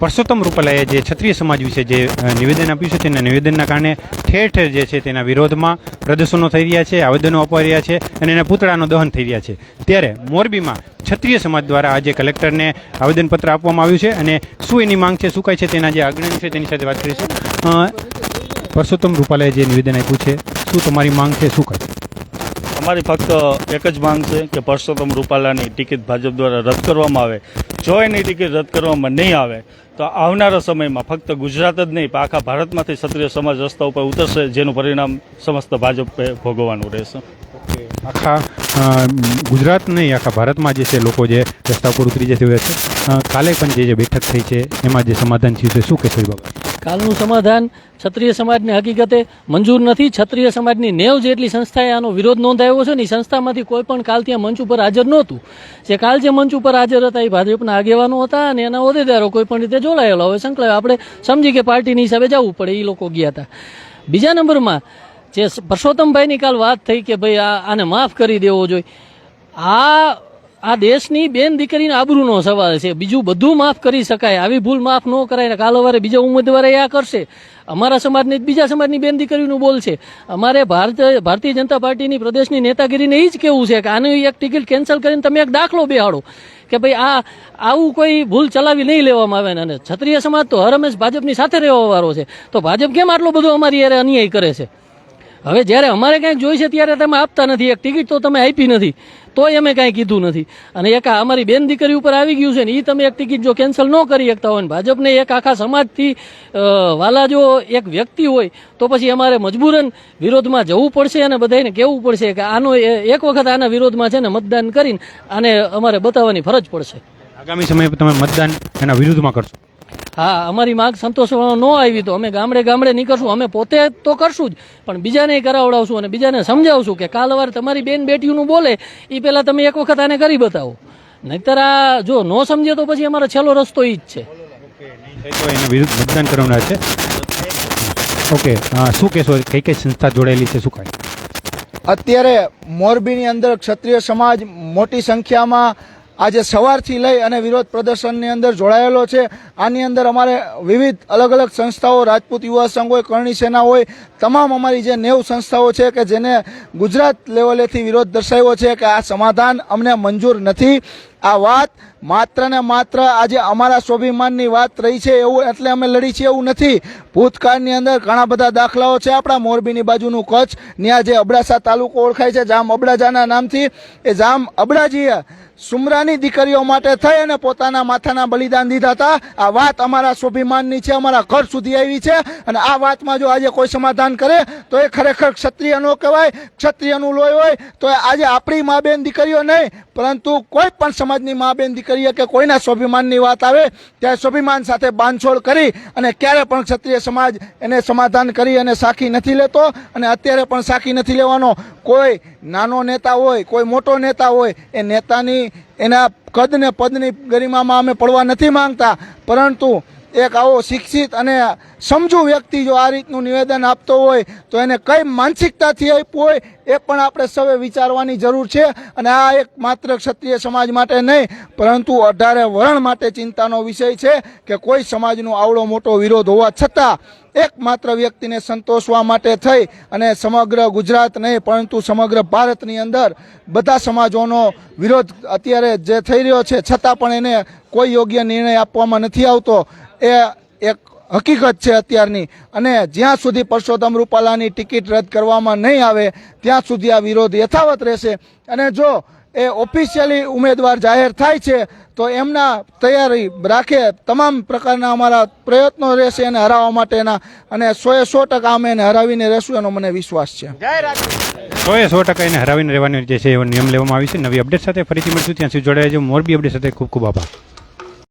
પરસોત્તમ રૂપાલાએ જે ક્ષત્રિય સમાજ વિશે જે નિવેદન આપ્યું છે તેના નિવેદનના કારણે ઠેર ઠેર જે છે તેના વિરોધમાં પ્રદર્શનો થઈ રહ્યા છે, આવેદનો અપાઈ રહ્યા છે અને એના પૂતળાનો દહન થઈ રહ્યા છે. ત્યારે મોરબીમાં ક્ષત્રિય સમાજ દ્વારા આજે કલેક્ટરને આવેદનપત્ર આપવામાં આવ્યું છે અને શું એની માંગ છે, શું કાંઈ છે તેના જે અગ્રણી છે તેની સાથે વાત કરીશું. પરસોત્તમ રૂપાલાએ જે નિવેદન આપ્યું છે, શું તમારી માંગ છે, શું કાંઈ અમારી ફક્ત એક જ માંગ છે કે પરસોત્તમ રૂપાલાની ટિકિટ ભાજપ દ્વારા રદ કરવામાં આવે. જો એની ટિકિટ રદ કરવામાં નહીં આવે, તો આવનારા સમયમાં ફક્ત ગુજરાત જ નહીં, પણ આખા ભારતમાંથી ક્ષત્રિય સમાજ રસ્તા ઉપર ઉતરશે, જેનું પરિણામ સમસ્ત ભાજપે ભોગવવાનું રહેશે. આખા ગુજરાત નહીં, આખા ભારતમાં જે છે લોકો જે રસ્તા ઉપર ઉતરી જતી હોય છે. કાલે પણ જે જે બેઠક થઈ છે, એમાં જે સમાધાન થયું છે, શું કહેશો એ કાલનું સમાધાન ક્ષત્રિય સમાજને હકીકતે મંજૂર નથી. ક્ષત્રિય સમાજની નેવ જેટલી સંસ્થાએ આનો વિરોધ નોંધાવ્યો છે ને એ સંસ્થામાંથી કોઈ પણ કાલ ત્યાં મંચ ઉપર હાજર નહોતું. જે કાલ જે મંચ ઉપર હાજર હતા એ ભાજપના આગેવાનો હતા અને એના હોદ્દેદારો કોઈ પણ રીતે જોડાયેલા હોય. સંકળાય આપણે સમજી કે પાર્ટીની હિસાબે જવું પડે એ લોકો ગયા હતા. બીજા નંબરમાં જે પરસોત્તમભાઈની કાલ વાત થઈ કે ભાઈ આ, આને માફ કરી દેવો જોઈએ. આ આ દેશની બેન દીકરીને આબરૂનો સવાલ છે. બીજું બધું માફ કરી શકાય. આવી ભૂલ માફ ન કરાય કાલ સવારે બીજા ઉમેદવારે આ કરશે. અમારા સમાજની બીજા સમાજની બેન દીકરીનું બોલ છે. અમારે ભારત ભારતીય જનતા પાર્ટીની પ્રદેશની નેતાગીરીને એ જ કેવું છે કે આની એક ટિકિટ કેન્સલ કરીને તમે એક દાખલો બેહાડો. કે ભાઈ આ આવું કોઈ ભૂલ ચલાવી નહીં લેવામાં આવે ને અને ક્ષત્રિય સમાજ તો હર હંમેશ ભાજપની સાથે રહેવાવાળો છે. તો ભાજપ કેમ આટલો બધો અમારી યારે અન્યાય કરે છે? હવે જ્યારે અમારે કંઈક જોઈ છે ત્યારે તમે આપતા નથી એક ટિકિટ તો તમે આપી નથી, તોય અમે કાંઈ કીધું નથી. અને એક અમારી બેન દીકરી ઉપર આવી ગયું છે ને એ તમે એક ટિકિટ જો કેન્સલ ન કરી શકતા હોય ને ભાજપને એક આખા સમાજથી વાલા જો એક વ્યક્તિ હોય, તો પછી અમારે મજબૂરન વિરોધમાં જવું પડશે અને બધાને કહેવું પડશે કે આનો એક વખત આના વિરોધમાં છે ને મતદાન કરીને આને અમારે બતાવવાની ફરજ પડશે. આગામી સમયે તમે મતદાન એના વિરુદ્ધમાં કરશો. હા અમારી માંગ સંતોષવા ન આવી તો અમે ગામડે ગામડે નીકળશું. અમે પોતે તો કરશું જ પણ બીજાને કરાવડાવશું અને બીજાને સમજાવશું કે કાલ વાર તમારી બેન બેટીઓનું બોલે એ પહેલાં તમે એક વખત આને કરી બતાવો. નહીતર આ જો ન સમજે તો પછી અમારો છેલ્લો રસ્તો એ જ છે. વિરુદ્ધ મતદાન કરવાના છે ઓકે શું કહેશો? કઈ કઈ સંસ્થા જોડાયેલી છે? શું કાંઈ? અત્યારે મોરબીની અંદર ક્ષત્રિય સમાજ મોટી સંખ્યામાં આજે સવારથી લઈ અને વિરોધ પ્રદર્શનની અંદર જોડાયેલો છે. આની અંદર અમારે વિવિધ અલગ અલગ સંસ્થાઓ, રાજપૂત યુવા સંઘ હોય કરણી સેના હોય તમામ અમારી જે નેવ સંસ્થાઓ છે કે જેને ગુજરાત લેવલેથી વિરોધ દર્શાવ્યો છે કે આ સમાધાન અમને મંજૂર નથી. આ વાત માત્ર ને માત્ર આજે અમારા સ્વાભિમાનની વાત રહી છે એવું એટલે અમે લડી છીએ એવું નથી. ભૂતકાળની અંદર ઘણા બધા દાખલાઓ છે. આપણા મોરબીની બાજુનું કચ્છ, ત્યાં જે અબડાસા તાલુકો ઓળખાય છે, જામ અબડાજાના નામથી. એ જામ અબડાજીએ સુમરાની દીકરીઓ માટે થઈ અને પોતાના માથાના બલિદાન દીધા હતા. આ વાત અમારા સ્વાભિમાનની છે, અમારા ઘર સુધી આવી છે. અને આ વાતમાં જો આજે કોઈ સમાધાન કરે, તો એ ખરેખર ક્ષત્રિયનો કહેવાય, ક્ષત્રિયનું લોહી હોય, તો આજે આપણી મા બેન દીકરીઓ નહીં, પરંતુ કોઈ પણ સમાજની મા બેન દીકરીઓ કે કોઈના સ્વાભિમાનની વાત આવે, ત્યારે સ્વાભિમાન સાથે બાંધછોડ કરી અને ક્યારે પણ ક્ષત્રિય સમાજ એને સમાધાન કરી અને સાખી નથી લેતો. અને અત્યારે પણ સાખી નથી લેવાનો કોઈ નાનો નેતા હોય, કોઈ મોટો નેતા હોય, એ નેતાની, એના કદ ને પદની ગરિમામાં અમે પડવા નથી માંગતા. પરંતુ એક આવો શિક્ષિત અને સમજુ વ્યક્તિ જો આ રીતનું નિવેદન આપતો હોય, તો એને કઈ માનસિકતાથી આપ્યું હોય એ પણ આપણે સૌએ વિચારવાની જરૂર છે અને આ એક માત્ર ક્ષત્રિય સમાજ માટે નહીં, પરંતુ અઢારે વરણ માટે ચિંતાનો વિષય છે કે કોઈ સમાજનો આવડો મોટો વિરોધ હોવા છતાં એકમાત્ર વ્યક્તિને સંતોષવા માટે થઈ અને સમગ્ર ગુજરાત નહીં, પરંતુ સમગ્ર ભારતની અંદર બધા સમાજોનો વિરોધ અત્યારે જે થઈ રહ્યો છે, છતાં પણ એને કોઈ યોગ્ય નિર્ણય આપવામાં નથી આવતો. એ એક હકીકત છે અત્યારની. અને જ્યાં સુધી પરસોત્તમ રૂપાલાની ટિકિટ રદ કરવામાં નહીં આવે ત્યાં સુધી આ વિરોધ યથાવત રહેશે. અને જો એ ઓફિશિયલી ઉમેદવાર જાહેર થાય છે તો એમના તૈયારી રાખે તમામ પ્રકારના અમારા પ્રયત્નો રહેશે એને હરાવવા માટેના. અને સોએ સો ટકા અમે એને હરાવીને રહેશું એનો મને વિશ્વાસ છે. સોએ સો ટકા એને હરાવીને રહેવાની જે છે એવો નિયમ લેવામાં આવી છે. નવી અપડેટ સાથે ફરીથી મળશું. ત્યાં સુધી જોડાયા છે મોરબી અપડેટ સાથે ખૂબ ખૂબ આભાર.